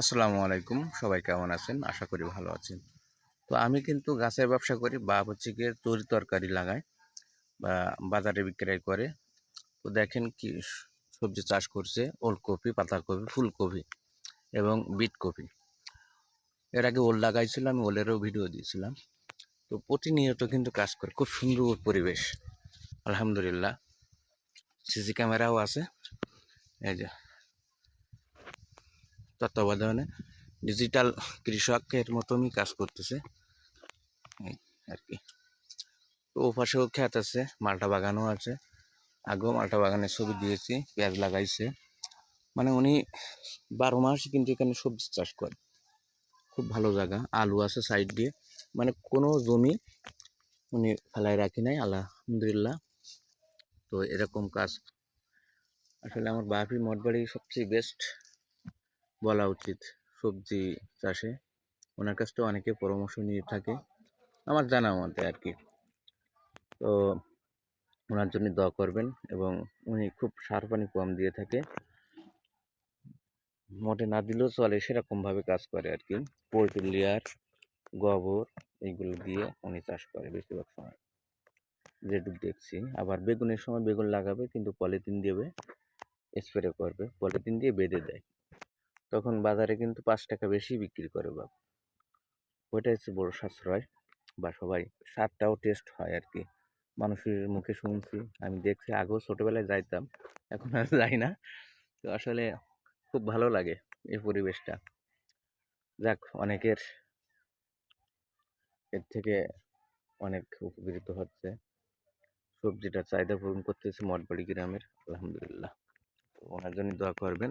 আসসালামু আলাইকুম। সবাই কেমন আছেন? আশা করি ভালো আছেন। তো আমি কিন্তু গাছের ব্যবসা করি বা হচ্ছে গিয়ে তরি তরকারি লাগাই বা বাজারে বিক্রয় করে। তো দেখেন কি সবজি চাষ করছে, ওলকপি, পাতাকপি, ফুলকপি এবং বিটকপি। এর আগে ওল লাগাইছিল আমি ওলেরও ভিডিও দিয়েছিলাম। তো প্রতিনিয়ত কিন্তু কাজ করে, খুব সুন্দর পরিবেশ। আলহামদুলিল্লাহ। সিসি ক্যামেরাও আছে। এই যে তত্ত্বাবধানে ডিজিটাল কৃষকের মতনই কাজ করতেছে। এই আর কি। তো ও পাশেও ক্ষেত আছে, মালটা বাগানও আছে। আগেও মালটা বাগানের ছবি দিয়েছি, পেঁয়াজ লাগাইছে। মানে উনি বারো মাস কিন্তু এখানে সবজি চাষ করে খুব ভালো জায়গা, আলু আছে সাইড দিয়ে। মানে কোনো জমি উনি ফেলায় রাখি নাই, আলহামদুলিল্লাহ। তো এরকম কাজ। আসলে আমার বাপি মঠবাড়ি সবচেয়ে বেস্ট বলা উচিত সবজি চাষে। ওনার কাছ থেকে অনেকে পরামর্শ নিয়ে থাকে, আমার জানা মতে আর কি তো ওনার জন্য দোয়া করবেন এবং উনি খুব সার পানি কম দিয়ে থাকে। মোটে না দিলেও চলে, সেরকমভাবে কাজ করে আর কি পোলট্রি লেয়ার, গোবর এইগুলো দিয়ে উনি চাষ করে বেশিরভাগ সময়। যেটুকু দেখছি। আবার বেগুনের সময় বেগুন লাগাবে, কিন্তু পলিথিন দেবে, স্প্রে করবে, পলিথিন দিয়ে বেঁধে দেয়। তখন বাজারে কিন্তু পাঁচ টাকা বেশি বিক্রি করে বা ওইটা হচ্ছে বড় সাশ্রয়। বা সবাই স্বাদটাও টেস্ট হয় আর কি মানুষের মুখে শুনছি, আমি দেখছি, আগেও ছোটোবেলায় যাইতাম, এখন আর যাই না। তো আসলে খুব ভালো লাগে এই পরিবেশটা। যাক, অনেকের এর থেকে অনেক উপকৃত হচ্ছে। সবজিটার চাহিদা পূরণ করতেছে মঠবাড়ি গ্রামের, আলহামদুলিল্লাহ। ওনার জন্য দোয়া করবেন।